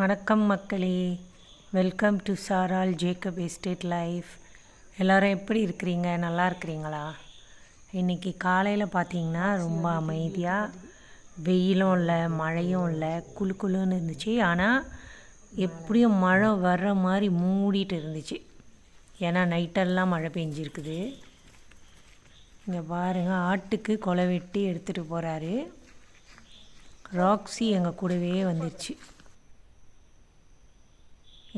வணக்கம் மக்களே. Welcome to Saral Jacob estate life எல்லோரும் எப்படி இருக்கிறீங்க? நல்லா இருக்கிறீங்களா? இன்றைக்கி காலையில் பார்த்தீங்கன்னா ரொம்ப அமைதியாக வெயிலும் இல்லை மழையும் இல்லை குளு குளுன்னு இருந்துச்சு. ஆனால் எப்படியும் மழை வர்ற மாதிரி மூடிட்டு இருந்துச்சு. ஏன்னா நைட்டெல்லாம் மழை பெஞ்சிருக்குது. இங்கே பாருங்கள் ஆட்டுக்கு கொலை வெட்டி எடுத்துகிட்டு போகிறாரு ராக்ஸி எங்கள் கூடவே வந்துருச்சு.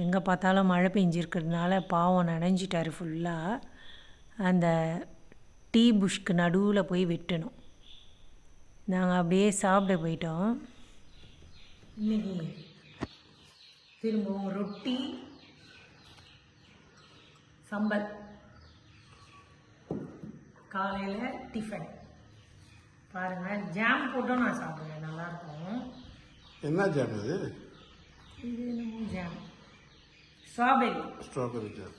எங்கே பார்த்தாலும் மழை பெஞ்சிருக்கிறதுனால பாவம் நனைஞ்சிட்டாரு ஃபுல்லாக அந்த டீ புஷ்க்கு நடுவில் போய் வெட்டணும். நாங்கள் அப்படியே சாப்பிட போயிட்டோம். இன்னைக்கு திரும்பவும் ரொட்டி சம்பல் காலையில் டிஃபன் பாருங்கள் ஜாம் போட்டும் நான் சாப்பிடுவேன் நல்லாயிருக்கும் என்ன ஜாம் இது இது என்னமோ jam strawberry strawberry jam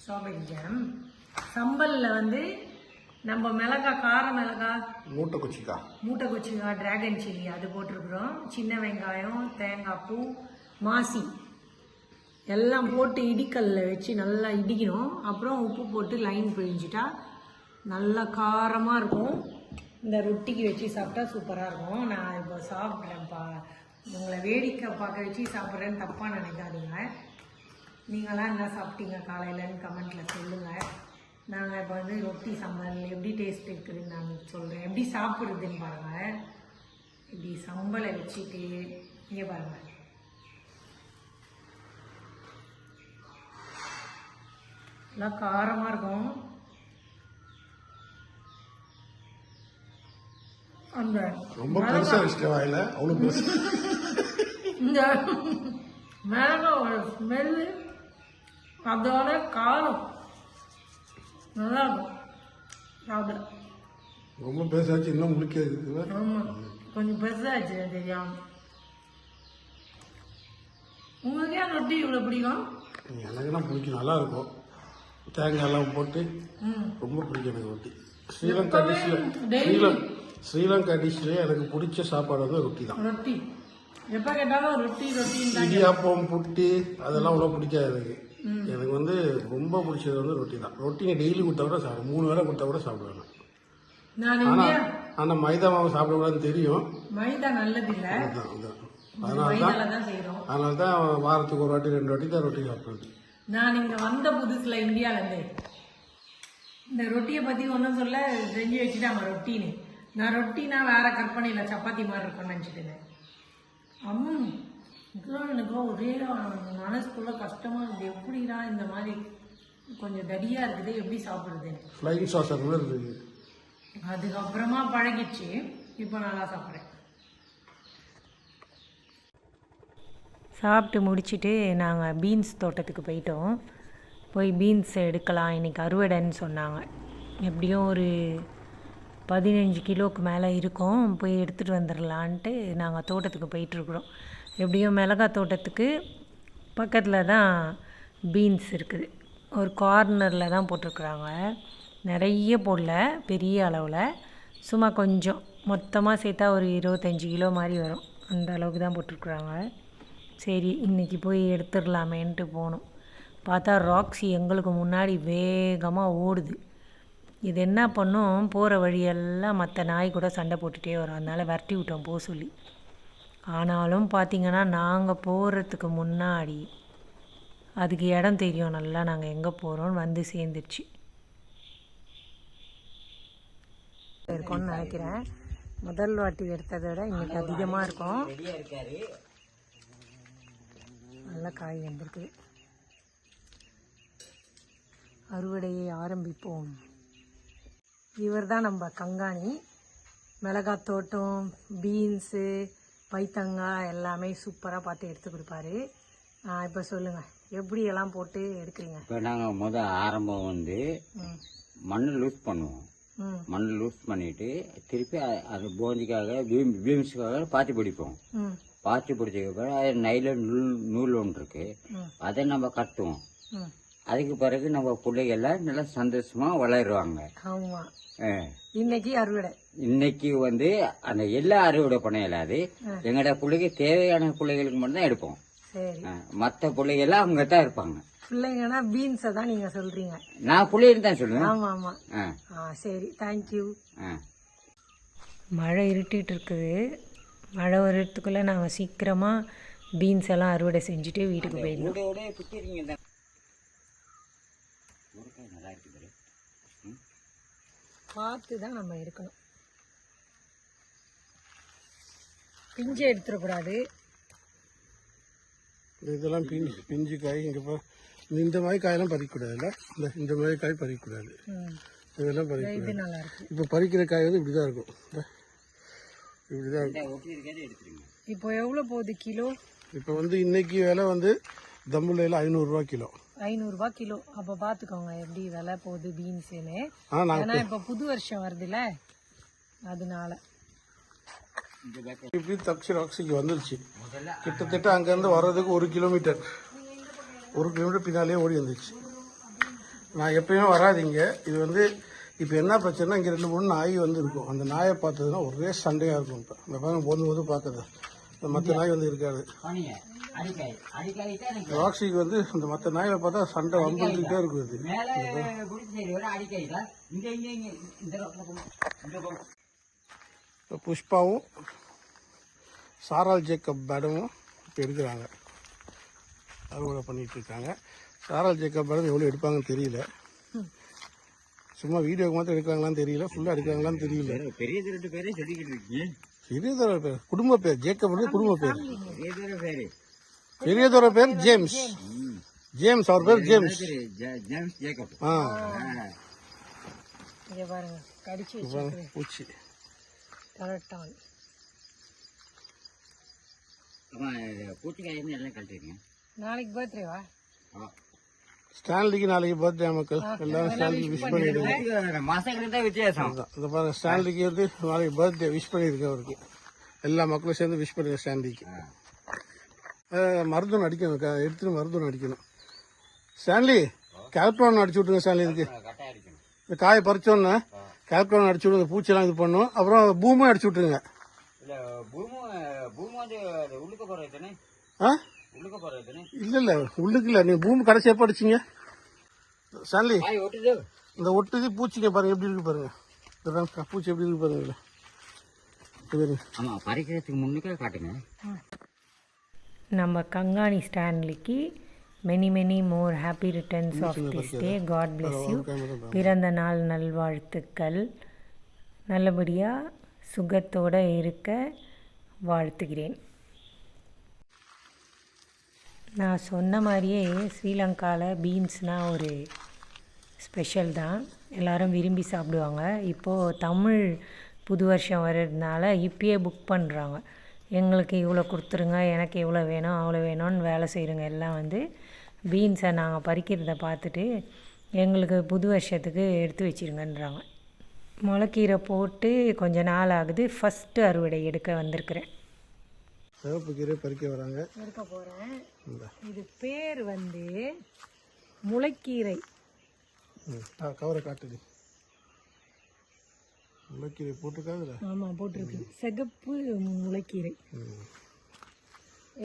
strawberry jam சம்பலில் வந்து நம்ம மிளகா கார மிளகா மூட்டை குச்சிக்கா மூட்டை கொச்சிக்காய் டிராகன் சில்லி அது போட்டிருக்கிறோம். சின்ன வெங்காயம் தேங்காய் பூ மாசி. எல்லாம் போட்டு இடிக்கல்ல வச்சு நல்லா இடிக்கணும். அப்புறம் உப்பு போட்டு லைன் பிழிஞ்சிட்டா நல்லா காரமாக இருக்கும். இந்த ரொட்டிக்கு வச்சு சாப்பிட்டா சூப்பராக இருக்கும். நான் இப்போ சாப்பிட்றேன்ப்பா. உங்களை வேடிக்கை பார்க்க வச்சு சாப்பிட்றேன்னு தப்பாக நினைக்காதீங்க. நீங்களாம் என்ன சாப்பிட்டீங்க காலையிலன்னு கமெண்ட்டில் சொல்லுங்கள் நாங்கள் இப்போ வந்து ரொட்டி சம்பல் எப்படி டேஸ்ட் இருக்குதுன்னு நான் சொல்கிறேன் எப்படி சாப்பிடுறதுன்னு பாருங்கள் இப்படி சம்பளை வச்சுட்டு இங்கே பாருங்கள் நல்லா காரமாக இருக்கும். அந்த ரொம்ப பெருசா வச்சுட்ட வாயில. அவ்வளோ பெருசு. இந்த மிளகாவோட ஸ்மெல்லு அதோட காரம். நல்லா இருக்கும். சாப்பிட. ரொம்ப பெருசாச்சு இன்னும் முழிக்காது ஆமாம் கொஞ்சம் பெருசாச்சு தெரியாம. உங்களுக்கு ஏன் ரொட்டி இவ்வளோ பிடிக்கும்? எனக்குன்னா பிடிக்கும் நல்லா இருக்கும். தேங்காய் எல்லாம் போட்டு ம். ரொம்ப பிடிக்கும் எனக்கு ரொட்டி. ஸ்ரீலங்கா ஸ்ரீலம் ஸ்ரீலங்கா டிஷ்ல எனக்கு பிடிச்ச சாப்பாடு வந்து ரொட்டி தான். ரொட்டி. எப்போ கேட்டாலும் ரொட்டி தான் இடியாப்பம் புட்டு அதெல்லாம் அவ்வளோ பிடிக்காது எனக்கு. எனக்கு வந்து ரொம்ப பிடிச்சது வந்து ரொட்டி தான். ரொட்டி டெய்லி கொடுத்தா கூட சாப்பிடுவேன். மூணு வேளை கொடுத்தா கூட சாப்பிடுவேன் நான். நான் ஆனா இங்கே ஆனா மைதா மாவு சாப்பிடக்கூடாதுன்னு தெரியும். மைதா அதுதான் அதுதான் அதனால தான் அதனால தான் வாரத்துக்கு ஒரு வாட்டி ரெண்டு வாட்டி தான் ரொட்டி சாப்பிடுறது. நான் இங்கே வந்த புதுசில் இந்தியாவிலேருந்து இந்த ரொட்டியை பற்றி ஒன்றும் சொல்ல செஞ்சு வச்சுட்டாங்க ரொட்டின்னு. நான் ரொட்டினா வேற கற்பனையில் சப்பாத்தி மாதிரி இருக்கும்னு நினச்சிட்டு இருந்தேன் அம்மும் இதெல்லாம் எனக்கு ஒரே மனசுக்குள்ள கஷ்டமாக இருக்குது எப்படிடா இந்த மாதிரி கொஞ்சம் தடியாக இருக்குது எப்படி சாப்பிட்றதுன்னு ஃப்ளைங் சாசர் மாதிரி இருக்கு அதுக்கப்புறமா பழகிடுச்சு. இப்போ நல்லா சாப்பிட்றேன். சாப்பிட்டு முடிச்சுட்டு நாங்கள் பீன்ஸ் தோட்டத்துக்கு போயிட்டோம். போய் பீன்ஸ் எடுக்கலாம். இன்றைக்கி அறுவடைன்னு சொன்னாங்க. எப்படியும் ஒரு பதினஞ்சு கிலோவுக்கு மேலே இருக்கும் போய் எடுத்துகிட்டு வந்துடலான்ட்டு நாங்கள் தோட்டத்துக்கு போயிட்டுருக்குறோம். எப்படியும் மிளகாய் தோட்டத்துக்கு பக்கத்தில் தான் பீன்ஸ் இருக்குது. ஒரு கார்னரில் தான் போட்டிருக்குறாங்க. நிறைய போடல பெரிய அளவில். சும்மா கொஞ்சம். மொத்தமாக சேர்த்தா ஒரு இருபத்தஞ்சி கிலோ மாதிரி வரும். அந்த அளவுக்கு தான் போட்டிருக்குறாங்க. சரி இன்றைக்கி போய் எடுத்துடலாமேன்ட்டு போனோம். பார்த்தா ராக்ஸி எங்களுக்கு முன்னாடி வேகமாக ஓடுது. இது என்ன பண்ணும்? போகிற வழியெல்லாம் மற்ற நாய் கூட சண்டை போட்டுகிட்டே வரும். அதனால் விரட்டி விட்டோம் போக சொல்லி. ஆனாலும் பார்த்தீங்கன்னா நாங்கள் போகிறதுக்கு முன்னாடி அதுக்கு இடம் தெரியும். நல்லா நாங்கள் எங்கே போகிறோம்னு வந்து சேர்ந்துருச்சு. இருக்கோம்னு நினைக்கிறேன். முதல் வாட்டி எடுத்ததை விட இன்னைக்கு அதிகமாக இருக்கும். நல்ல காய் வந்திருக்கு. அறுவடையை ஆரம்பிப்போம். இவர் தான் நம்ம கங்காணி. மிளகாய் தோட்டம் பீன்ஸு பைத்தங்காய் எல்லாமே சூப்பராக பார்த்து எடுத்து கொடுப்பாரு. இப்போ சொல்லுங்கள் எப்படியெல்லாம் போட்டு எடுக்கிறீங்க? இப்போ நாங்கள் முத ஆரம்பம் வந்து மண் லூஸ் பண்ணுவோம். மண் லூஸ் பண்ணிட்டு திருப்பி அது போந்திக்காக பீம் பீம்ஸுக்காக பாத்தி பிடிப்போம். பாத்தி பிடிச்சதுக்கு பிறகு அது நைல நூல் நூல் ஒன்று இருக்கு. அதை நம்ம கட்டுவோம். அதுக்கு பிறகு நம்ம பிள்ளைகள்லாம் நல்லா சந்தோஷமா வளருவாங்க. இன்னைக்கு அறுவடை. இன்னைக்கு வந்து அந்த எல்லா அறுவடை பண்ண இயலாது எங்களோட பிள்ளைக்கு தேவையான பிள்ளைகளுக்கு மட்டும்தான் எடுப்போம். மத்த பிள்ளைகள்லாம் அவங்க தான் இருப்பாங்க. பிள்ளைங்கன்னா பீன்ஸை தான் நீங்கள் சொல்கிறீங்க நான் பிள்ளைன்னு தான் சொல்லுவேன். ஆமாம் ஆமாம் ஆ, ஆ சரி. தேங்க்யூ ஆ. மழை இருட்டிட்டு இருக்குது. மழை வர்றதுக்குள்ளே நாங்கள் சீக்கிரமாக பீன்ஸ் எல்லாம் அறுவடை செஞ்சுட்டு வீட்டுக்கு போயிடணும் கூட கூட குத்திருக்கீங்க தான். முருங்கைக்காய் நல்லா இருக்கு பாரு. பார்த்து தான் நம்ம இருக்கணும். பிஞ்சை எடுத்துடக்கூடாது. இதெல்லாம் பிஞ்சு பிஞ்சு காய் இங்கே இந்த மாதிரி காயெல்லாம் பறிக்கக்கூடாதுல்ல இந்த இந்த மாதிரி காய் பறிக்கக்கூடாது. இதெல்லாம் இது பறிக்கக்கூடாது. இப்போ பறிக்கிற காய் வந்து இப்படி தான் இருக்கும் இப்படி தான் இருக்கும் இப்போ எவ்வளோ போகுது கிலோ? இப்போ வந்து இன்னைக்கு விலை வந்து தம்புலையில் ஐநூறுரூவா கிலோ. ஐநூறுரூபா கிலோ. அப்போ பார்த்துக்கோங்க எப்படி விலை போகுது பீன்ஸுன்னு. ஆனால் நாங்கள் ஏன்னா இப்போ புது வருஷம் வருதுல்ல? அதனால. இப்படி தப்சி ராக்ஸிக்கு வந்துருச்சு. கிட்டத்தட்ட அங்கேருந்து வர்றதுக்கு ஒரு கிலோமீட்டர். ஒரு கிலோமீட்டர் பின்னாலே ஓடி வந்துச்சு நான் எப்பயுமே வராதீங்க. இது வந்து இப்போ என்ன பிரச்சனை இங்கே ரெண்டு மூணு நாய் வந்து இருக்கும் அந்த நாயை பார்த்ததுன்னா ஒரே சண்டையாக இருக்கும் இப்போ. இந்த பாருங்க போது போது பார்க்குது மற்ற நாய் வந்து இருக்காது. ராக்ஸிக்கு வந்து இந்த மற்ற நாயை பார்த்தா சண்டை வம்புக்கிட்டே இருக்கும் இது இப்போ புஷ்பாவும் சாரால் ஜேக்கப் பேடமும் இப்போ எடுக்கிறாங்க. அறுவடை பண்ணிட்டு இருக்காங்க. சாரால் ஜேக்கப் பேடம் எவ்வளோ எடுப்பாங்கன்னு தெரியல. சும்மா வீடியோக்கு மாத்திரம் எடுக்காங்களான்னு தெரியல. ஃபுல்லாக எடுக்காங்களான்னு தெரியல. பெரிய ரெண்டு பேரே சொல்லிக்கிட்டு இருக்கீங்க பெரியதோர பேர். குடும்ப பேர். ஜேக்கப் வந்து குடும்ப பேர். பெரிய தூர பேரு ஜேம்ஸ். ஜேம்ஸ் அவர் பேர் ஜேம்ஸ். James Jacob. ஆ. இங்கே பாருங்க. கடிச்சு வச்சு பாருங்க, பூச்சி. கரெக்டான் ஆமா பூச்சிக்காய் எல்லாம் கழட்டிருங்க நாளைக்கு பர்த்டேவா ஸ்டான்லிக்கு நாளைக்கு பர்த்டே மக்கள். எல்லாரும் ஸ்டான்லிக்கு விஷ் பண்ணிடுங்க. மாசங்களுக்கு தான் வித்தியாசம். அதான். இந்த பாருங்க. ஸ்டான்லிக்கு வந்து நாளைக்கு பர்த்டே விஷ் பண்ணியிருக்கேன் அவருக்கு. எல்லா மக்களும் சேர்ந்து விஷ் பண்ணுங்க ஸ்டான்லிக்கு. மருந்தும் அடிக்கணும். எடுத்துட்டு மருந்தும் அடிக்கணும். ஸ்டான்லி கேல்குலான் அடிச்சு விட்டுருங்க ஸ்டான்லி இதுக்கு. இந்த காயை பறிச்சோன்னே கேல்குலான் அடிச்சு விடுங்க பூச்செல்லாம் இது பண்ணும். அப்புறம் பூமும் அடிச்சு விட்டுருங்க. இல்ல பூமு பூமு வந்து அது உள்ளுக்க போறது தானே? ஆ? இல்லை இல்லை உள்ளுக்கு இல்லை. நீங்கள் பூமி கடைசி எப்போ அடிச்சிங்க? ஸ்டான்லி காய் ஒட்டுது. இந்த ஒட்டுது பூச்சிங்க பாருங்க எப்படி இருக்கு பாருங்க. இந்த பூச்சி எப்படி இருக்கு பாருங்க இதுல. இது பாருங்க. ஆமா பறிக்கிறதுக்கு முன்னுக்கே காட்டுங்க. நம்ம கங்காணி ஸ்டான்லிக்கு many many more happy returns of this day God bless you பிறந்த நாள் நல்வாழ்த்துக்கள். நல்லபடியாக சுகத்தோடு இருக்க வாழ்த்துகிறேன். நான் சொன்ன மாதிரியே ஸ்ரீலங்காவில் பீன்ஸ்னால் ஒரு ஸ்பெஷல் தான். எல்லாரும் விரும்பி சாப்பிடுவாங்க. இப்போது தமிழ் புது வருஷம் வர்றதுனால இப்பயே புக் பண்ணுறாங்க எங்களுக்கு இவ்வளோ கொடுத்துருங்க எனக்கு இவ்வளோ வேணும் அவ்வளோ வேணும்னு வேலை செய்கிறவங்க எல்லாம் வந்து பீன்ஸை நாங்கள் பறிக்கிறத பார்த்துட்டு எங்களுக்கு புது வருஷத்துக்கு எடுத்து வச்சிருங்கன்றாங்க. முளைக்கீரை போட்டு கொஞ்ச நாள் ஆகுது ஃபஸ்ட்டு அறுவடை எடுக்க வந்திருக்கிறேன். சிவப்பு கீரை பறிக்க வராங்க. எடுக்க போகிறேன் இது பேர் வந்து முளைக்கீரை. கவரை காட்டுது. முளைக்கீரை போட்டிருக்காதுல ஆமாம் போட்டிருக்கு. சிகப்பு முளைக்கீரை.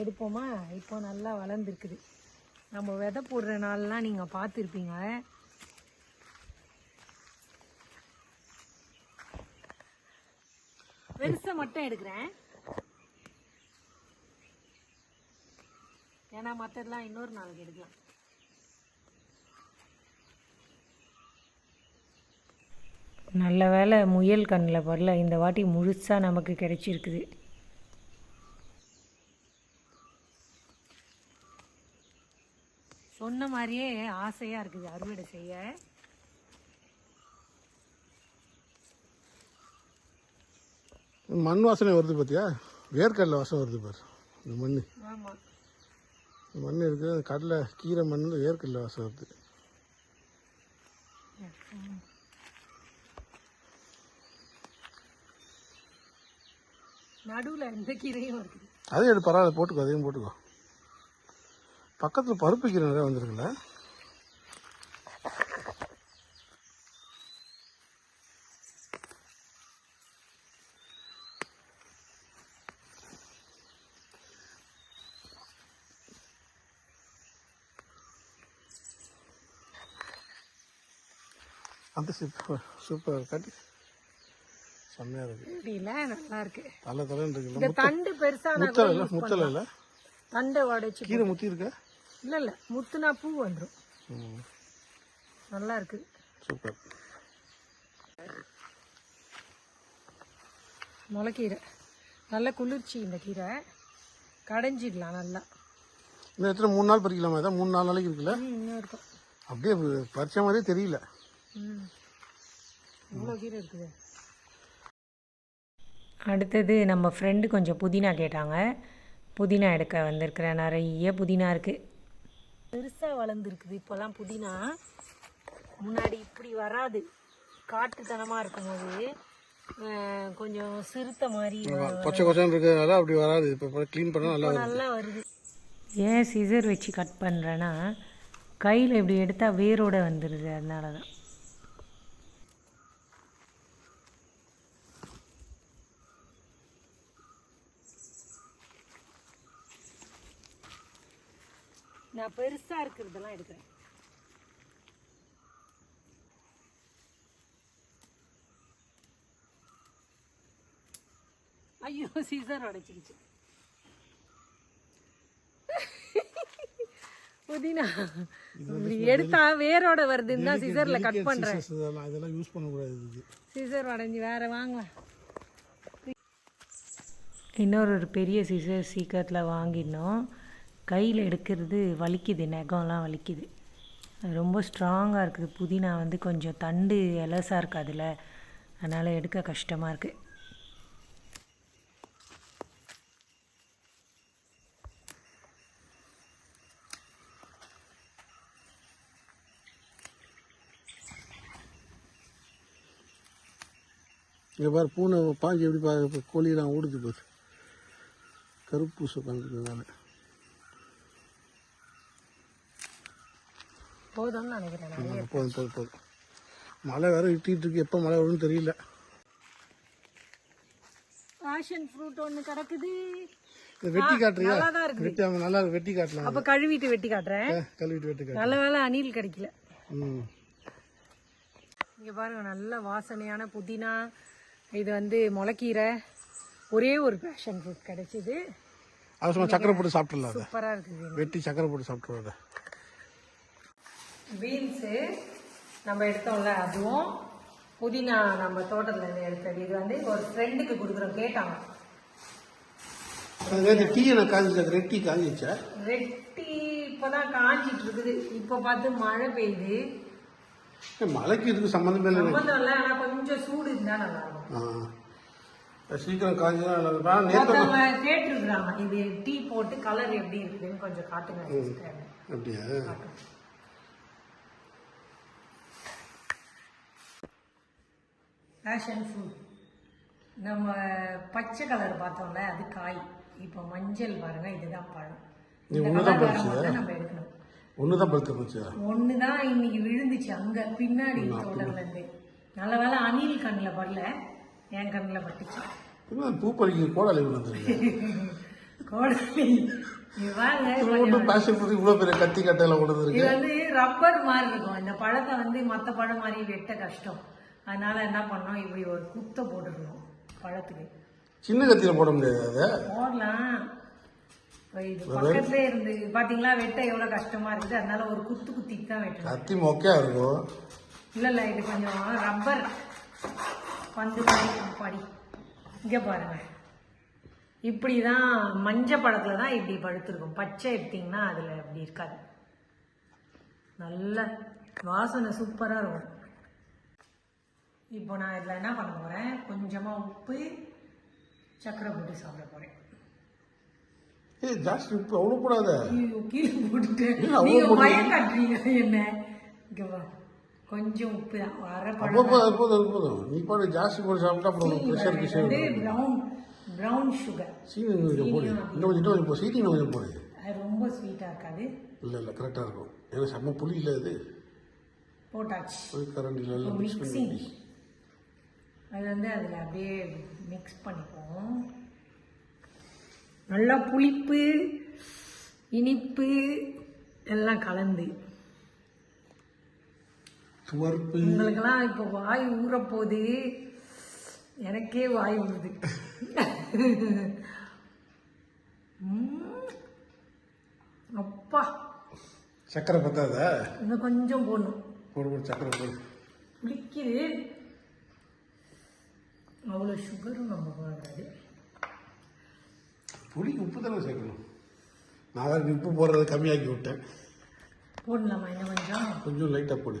எடுப்போமா? இப்போ நல்லா வளர்ந்துருக்குது. நம்ம விதை போடுற நாள்லாம் நீங்கள் பார்த்துருப்பீங்க. பெருசை மட்டும் எடுக்கிறேன். ஏன்னா மற்றெல்லாம் இன்னொரு நாளைக்கு எடுக்கலாம். நல்ல வேளை முயல் கண்ணில் படல. இந்த வாட்டி முழுசாக நமக்கு கிடைச்சிருக்குது. சொன்ன மாதிரியே ஆசையாக இருக்குது அறுவடை செய்ய. மண் வாசனை வருது பார்த்தியா வேர்க்கடலை வாசனை வருது பாரு. இந்த மண். ஆமாம் இந்த மண் இருக்குது கடலை கீரை மண்ணில் வேர்க்கடலை வாசனை வருது. நடுவில் இந்த கீரையும் இருக்குது. அதையும் எடு பரவாயில்ல போட்டுக்கோ அதையும் போட்டுக்கோ. பக்கத்தில் பருப்பு கீரை நிறையா வந்துருக்குல்ல? அந்த சூப்பர் சூப்பர் கட்டி இருக்கு. தெரியல நல்லா இருக்கு. தலை தலைன்னு இருக்குல்ல இந்த தண்டு பெருசான முத்தலை இல்லை முத்தலை இல்லை? தண்டை உடைச்சு கீரை முத்தி இருக்கா இல்ல இல்ல முத்துனா பூ வந்துடும் ம். நல்லா இருக்கு. சூப்பர். முளைக்கீரை. நல்ல குளிர்ச்சி இந்த கீரை. கடைஞ்சிடலாம் நல்லா. இந்த இடத்துல மூணு நாள் பறிக்கலாமா? இதான் மூணு நாலு நாளைக்கு இருக்குல்ல? இன்னும் இருக்கும். அப்படியே பறிச்ச மாதிரியே தெரியல. இவ்வளோ கீரை இருக்குது. அடுத்தது நம்ம ஃப்ரெண்டு கொஞ்சம் புதினா கேட்டாங்க. புதினா எடுக்க வந்திருக்கிறேன் நிறைய புதினா இருக்குது பெருசாக வளர்ந்துருக்குது. இப்போல்லாம் புதினா முன்னாடி இப்படி வராது. காட்டுத்தனமாக இருக்கும்போது கொஞ்சம் சிறுத்தை மாதிரி கொச்சை கொச்சைன்னு இருக்கிறதுனால அப்படி வராது. இப்போ க்ளீன் பண்ணால் நல்லா நல்லா வருது. ஏன் சிசர் வச்சு கட் பண்ணுறேன்னா கையில் இப்படி எடுத்தால் வேரோட வந்துடுது அதனால தான் நான் பெருசாக இருக்கிறதெல்லாம் எடுக்கிறேன். ஐயோ சீசர் உடைச்சிக்கிச்சு புதினா. எடுத்தா வேரோட வருதுன்னு தான் சிசர்ல கட் பண்றேன். இதெல்லாம் யூஸ் சிசர் உடஞ்சி வேற வாங்கலாம். இன்னொரு ஒரு பெரிய சிசர் சீக்கிரத்தில் வாங்கினோம். கையில் எடுக்கிறது வலிக்குது நெகம்லாம் வலிக்குது. அது ரொம்ப ஸ்ட்ராங்காக இருக்குது. புதினா வந்து கொஞ்சம் தண்டு எலசாக இருக்குது அதில். அதனால் எடுக்க கஷ்டமாக இருக்குது இங்கே பாரு பூனை பாஞ்சு எப்படி பா கோழியெல்லாம் ஓடுது பாரு. கருப்பூசை பூசை போதும்னு நினைக்கிறேன் நான். போதும் போதும் போதும். மழை வேற இட்டிட்டு இருக்கு. எப்போ மழை வரும்னு தெரியல. பேஷன் ஃப்ரூட் ஒன்று கிடக்குது. வெட்டி காட்டுறியா? வெட்டி அவங்க நல்லா வெட்டி காட்டலாம் அப்போ கழுவிட்டு வெட்டி காட்டுறேன். கழுவிட்டு வெட்டி நல்ல வேளை அணில் கிடைக்கல. ம். இங்கே பாருங்க நல்ல வாசனையான புதினா. இது வந்து முளைக்கீரை. ஒரே ஒரு பேஷன் ஃப்ரூட் கிடைச்சிது. அவசரமாக சக்கரை போட்டு சாப்பிட்றலாம் அதை. சூப்பராக இருக்குது. வெட்டி சக்கரை போட்டு சாப்பிட்றோம் அதை. பீன்ஸு நம்ம எடுத்தோம்ல அதுவும் புதினா நம்ம தோட்டத்துல இருந்து எடுத்தது. இது வந்து ஒரு ஃப்ரெண்டுக்கு கொடுக்குறோம் கேட்டாங்க. நேற்று டீ எனக்கு காஞ்சிச்சு? ரெட் டீ காஞ்சிச்சா? ரெட்டி இப்போதான் காஞ்சிட்டு இருக்குது இப்போ பார்த்து மழை பெய்யுது. மழைக்கு இதுக்கு சம்மந்தமே இல்லை சம்பந்தம் இல்லை ஆனால் கொஞ்சம் சூடு இருந்தா நல்லா இருக்கும் சீக்கிரம் காஞ்சினா நல்லா நேற்று கேட்டிருக்கிறாங்க இது டீ போட்டு கலர் எப்படி இருக்குதுன்னு கொஞ்சம் காட்டுங்க. அப்படியா? பேஷன் ஃப்ரூட் நம்ம பச்சை கலர் பார்த்தோம்ல அது காய். இப்போ மஞ்சள் பாருங்க இதுதான் பழம். ஒண்ணுதான் நம்ம எடுக்கணும் ஒன்று தான் பழுத்து இருந்துச்சு ஒன்று தான் இன்னைக்கு விழுந்துச்சு அங்க பின்னாடி தோட்டத்துல இருந்து. நல்ல வேளை அணில் கண்ணில் படல என் கண்ணில் பட்டுச்சு. பூ பறிக்க கோடாலி கோடலி. கத்தி கட்டையில் இது வந்து ரப்பர் மாதிரி இருக்கும். இந்த பழத்தை வந்து மற்ற பழம் மாதிரி வெட்ட கஷ்டம். அதனால என்ன பண்ணோம்? இப்படி ஒரு குத்தை போட்டுருக்கணும் பழத்துக்கு. சின்ன கத்தியில் போட முடியாது போடலாம். இது பக்கத்துலேயே இருந்து பாத்தீங்களா? வெட்ட எவ்வளவு கஷ்டமா இருக்குது. அதனால ஒரு குத்து குத்திட்டு தான் வெட்டணும். கத்தி மொக்கையா இருக்கும் இல்ல இல்ல இது கொஞ்சம் ரப்பர். பந்து படி. இங்க பாருங்க. இப்படிதான் மஞ்ச பழத்துல தான் இப்படி பழுத்திருக்கும். பச்சை எடுத்தீங்கன்னா அதுல அப்படி இருக்காது. நல்ல வாசனை சூப்பரா இருக்கும். இப்போ நான் இதுல என்ன பண்ண போறேன்? கொஞ்சமா உப்பு சக்கரை போட்டு சாப்பிட போறேன். ஏய் ஜாஸ்தி உப்பு அவ்வளோ போடாத. கீழே போட்டுட்டு. இல்ல, அவ்வளவு நீங்க போட்டு- பயம் காட்டுறீங்க. என்ன? கொஞ்சம் உப்பு தான். வர அப்போ பழம் போதும் அது போதும் அது போதும். நீ பாட்டு ஜாஸ்தி போட்டு சாப்பிட்டா அப்புறம் ப்ரெஷர் ப்ரௌன் ப்ரௌன் சுகர் சீனி கொஞ்சம் போடு. இன்னும் கொஞ்சம் கொஞ்சம் போ சீனி இன்னும் கொஞ்சம் போடு. அது ரொம்ப ஸ்வீட்டாக இருக்காது. இல்லை இல்லை கரெக்டாக இருக்கும். ஏன்னா செம்ம புளி இல்லை இது போட்டாச்சு கரண்டியில் மிக்ஸ் பண்ணி அது வந்து அதில் அப்படியே மிக்ஸ் பண்ணிப்போம் நல்லா புளிப்பு இனிப்பு எல்லாம் கலந்து. துவர்ப்பு. உங்களுக்கெல்லாம் இப்போ வாய் ஊறப்போகுது. எனக்கே வாய் ஊறுது. அப்பா. சக்கரை பத்தாதா? இன்னும் கொஞ்சம் போடணும். போடு போடு சக்கரை போடு. புளிக்குது அவ்வளோ சுகரும் நம்ம போடாது புளிக்கு உப்பு தானே சேர்க்கணும். நான் வேறு உப்பு போடுறத கம்மியாக்கி விட்டேன். போடலாமா இன்னும் கொஞ்சம் கொஞ்சம் லைட்டாக போடு.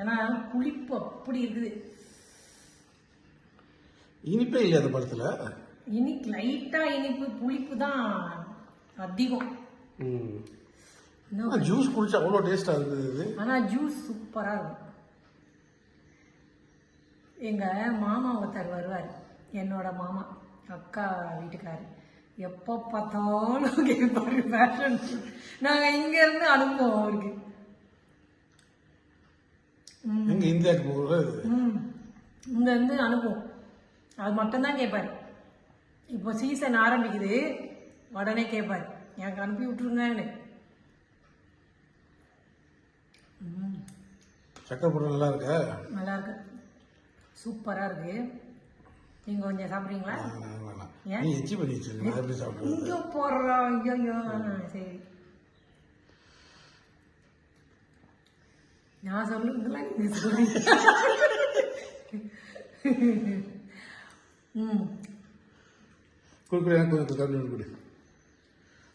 ஏன்னா புளிப்பு அப்படி இருக்குது. இனிப்பே இல்லையா அந்த படத்தில்? இனிக்கு லைட்டாக இனிப்பு புளிப்பு தான் அதிகம். ஜூஸ் குடிச்சா அவ்வளோ டேஸ்ட்டாக இருக்குது ஆனால் ஜூஸ் சூப்பராக இருக்கும். எங்கள் மாமா ஒருத்தர் வருவார். என்னோட மாமா அக்கா வீட்டுக்காரு. எப்போ பார்த்தாலும் கேட்பாரு ஃபேஷன் நாங்கள் இங்கேருந்து அனுப்புவோம் அவருக்கு. எங்கே இந்தியாவுக்கு போகிறது இங்கேருந்து அனுப்புவோம். அது மட்டும்தான் கேட்பாரு. இப்போ சீசன் ஆரம்பிக்குது. உடனே கேட்பாரு. எனக்கு அனுப்பி விட்ருங்கன்னு சக்கரை போடுறது நல்லா இருக்கா? நல்லா இருக்கு. சூப்பராக இருக்கு. நீங்கள் கொஞ்சம் சாப்பிட்றீங்களா? ஏன்? எச்சி பண்ணி இங்கே போடுறோம் ஐயோ சரி. நான் சொல்லுங்களா நீங்கள் சொல்லுங்க ம். குடுக்குற எனக்கு கொஞ்சம் ஒன்று கொடு.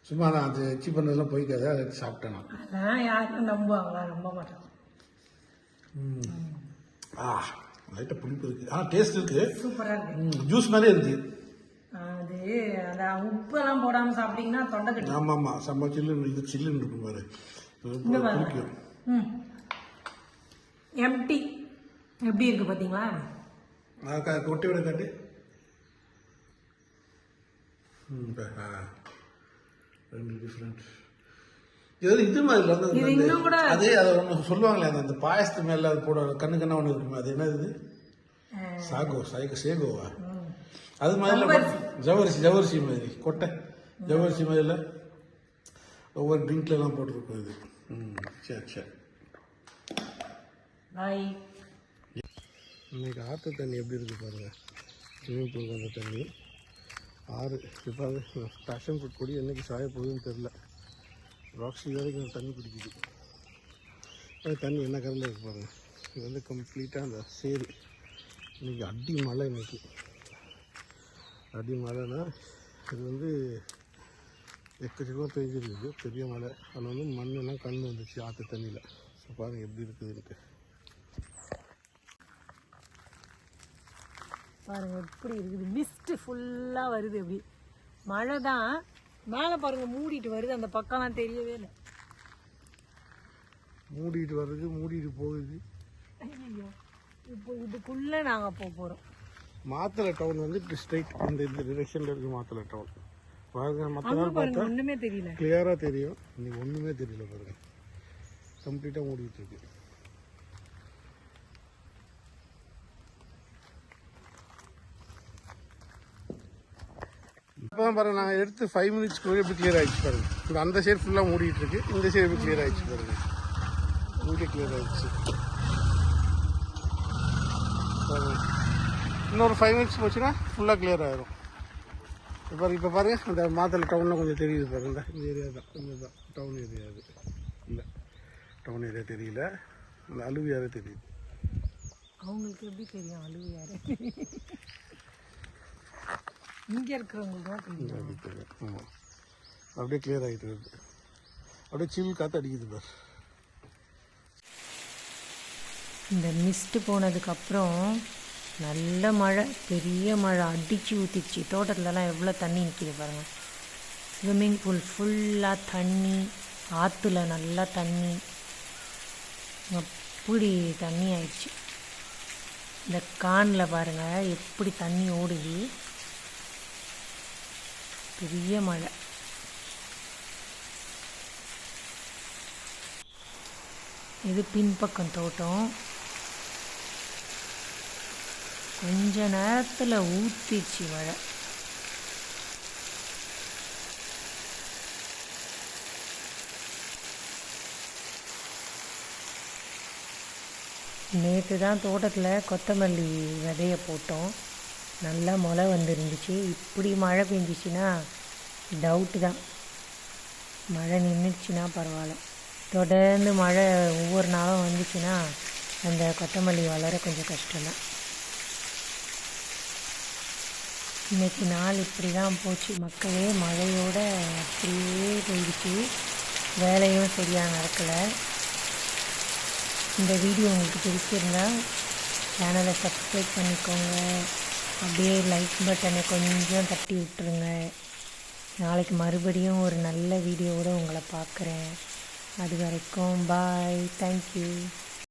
சும்மா நான் அது எச்சி பண்ணதெல்லாம் போய்க்காத அதை சாப்பிட்டேன் நான். அதெல்லாம் யாரும் நம்புவாங்களா? நம்ப மாட்டாங்க. ஆ. லைட்டாக புளிப்பு இருக்குது ஆ டேஸ்ட் இருக்குது சூப்பராக இருக்கு. ஜூஸ் மாதிரியே இருக்குது அது அந்த உப்பெல்லாம் போடாமல் சாப்பிட்டீங்கன்னா தொண்டை கட்டி ஆமாம் ஆமாம் செம்ம சில்லுன்னு இது சில்லுன்னு இருக்கும் பாரு. பிடிக்கும் எம்டி எப்படி இருக்கு பார்த்தீங்களா? நான் கொட்டி விட காட்டு. ரெண்டு டிஃப்ரெண்ட் இது இது மாதிரி இன்னும் கூட- அதே அதை ஒன்று சொல்லுவாங்களே அந்த அந்த பாயசத்து மேலே அது போட கண்ணு கண்ணா ஒன்று இருக்குமே அது என்னது சாகோ சாய்க்கு சேகோவா. அது மாதிரி இல்ல, ஜவ்வரிசி. ஜவ்வரிசி மாதிரி கொட்டை. ஜவ்வரிசி மாதிரில ஒவ்வொரு ட்ரிங்க்ல எல்லாம் போட்டிருக்கும் இது. ம் சரி சரி. பாய். இன்னைக்கு ஆற்று தண்ணி எப்படி இருக்கு பாருங்க? ஸ்விம்மிங் பூல் வந்த தண்ணி. ஆறு இப்போ பேஷன் ஃப்ரூட் கொடி என்னைக்கு சாய போகுதுன்னு தெரில ராக்ஸி வரைக்கும் தண்ணி பிடிக்குது. அது தண்ணி என்ன கரையில் இருக்கு பாருங்க. இது வந்து கம்ப்ளீட்டாக அந்த சேரு. இன்னைக்கு அடி மழை இன்றைக்கி அடி மழைனா இது வந்து எக்கச்சக்கமாக பெஞ்சிருக்குது. பெரிய மழை. அதில் வந்து மண்ணெல்லாம் கலந்து வந்துச்சு ஆற்று தண்ணியில். ஸோ பாருங்கள் எப்படி இருக்குதுன்ட்டு. பாருங்கள் எப்படி இருக்குது. மிஸ்ட்டு ஃபுல்லாக வருது எப்படி. மழை தான் மேலே பாருங்க மூடிட்டு வருது. அந்த பக்கம்லாம் தெரியவே இல்லை. மூடிட்டு வர்றது மூடிட்டு போகுது. ஐயோ இப்போ இதுக்குள்ளே நாங்கள் போக போகிறோம் மாத்தளை டவுன் வந்து இப்படி ஸ்ட்ரைட் இந்த இந்த டிரெக்ஷனில் இருக்குது மாத்தளை டவுன் பாருங்க மற்ற நாள் பார்த்தா ஒன்றுமே தெரியல. கிளியராக தெரியும். இன்னைக்கு ஒன்றுமே தெரியல பாருங்க. கம்ப்ளீட்டாக மூடிட்டு இருக்கு. இப்போ தான் பாருங்க நாங்கள் எடுத்து ஃபைவ் மினிட்ஸ்க்குள்ளே எப்படி கிளியர் ஆயிடுச்சு பாருங்கள் இந்த அந்த சைடு ஃபுல்லாக மூடிட்டு இருக்கு. இந்த சைடு எப்படி கிளியர் ஆகிடுச்சு பாருங்கள் இங்கே கிளியர் ஆகிடுச்சு இன்னொரு ஃபைவ் மினிட்ஸ் போச்சுன்னா ஃபுல்லாக கிளியர் ஆகிடும் இப்போ இப்போ பாருங்கள் இந்த மாத்தல் டவுனில் கொஞ்சம் தெரியுது பாருங்க. இந்த ஏரியா தான். கொஞ்சம் தான். டவுன் ஏரியா அது. இல்லை. டவுன் ஏரியா தெரியல. அந்த அலுவியாரே தெரியுது. அவங்களுக்கு எப்படி தெரியும் அழுவு இங்கே இருக்கிறவங்களுக்கு தான் ஆமாம் அப்படியே கிளியர் ஆகிட்டு வருது அப்படியே சில் காற்று அடிக்குது பார். இந்த மிஸ்ட்டு போனதுக்கப்புறம் நல்ல மழை பெரிய மழை அடிச்சு ஊற்றிச்சு தோட்டத்துலலாம் எவ்வளோ தண்ணி நிற்கிது பாருங்கள் ஸ்விம்மிங் பூல் ஃபுல்லாக தண்ணி ஆற்றுல நல்லா தண்ணி. அப்படி தண்ணி ஆயிடுச்சு. இந்த கானில் பாருங்கள் எப்படி தண்ணி ஓடுது. பெரிய மழை. இது பின்பக்கம் தோட்டம். கொஞ்ச நேரத்தில் ஊத்திச்சு மழை. நேற்று தான் தோட்டத்தில் கொத்தமல்லி விதைய போட்டோம். நல்லா முளை வந்துருந்துச்சு. இப்படி மழை பெஞ்சிச்சின்னா டவுட்டு தான். மழை நின்றுச்சுன்னா பரவாயில்ல. தொடர்ந்து மழை ஒவ்வொரு நாளும் வந்துச்சுன்னா அந்த கொத்தமல்லி வளர கொஞ்சம் கஷ்டம்தான். இன்றைக்கி நாள் இப்படி தான் போச்சு. மக்களே மழையோட அப்படியே போயிடுச்சு. வேலையும் சரியாக நடக்கலை. இந்த வீடியோ உங்களுக்கு பிடிச்சிருந்தா சேனலை சப்ஸ்கிரைப் பண்ணிக்கோங்க. அப்படியே லைக் பட்டனை கொஞ்சம் தட்டி விட்டுருங்க. நாளைக்கு மறுபடியும் ஒரு நல்ல வீடியோவோட உங்களை பார்க்குறேன். அது வரைக்கும் பாய் தேங்க்யூ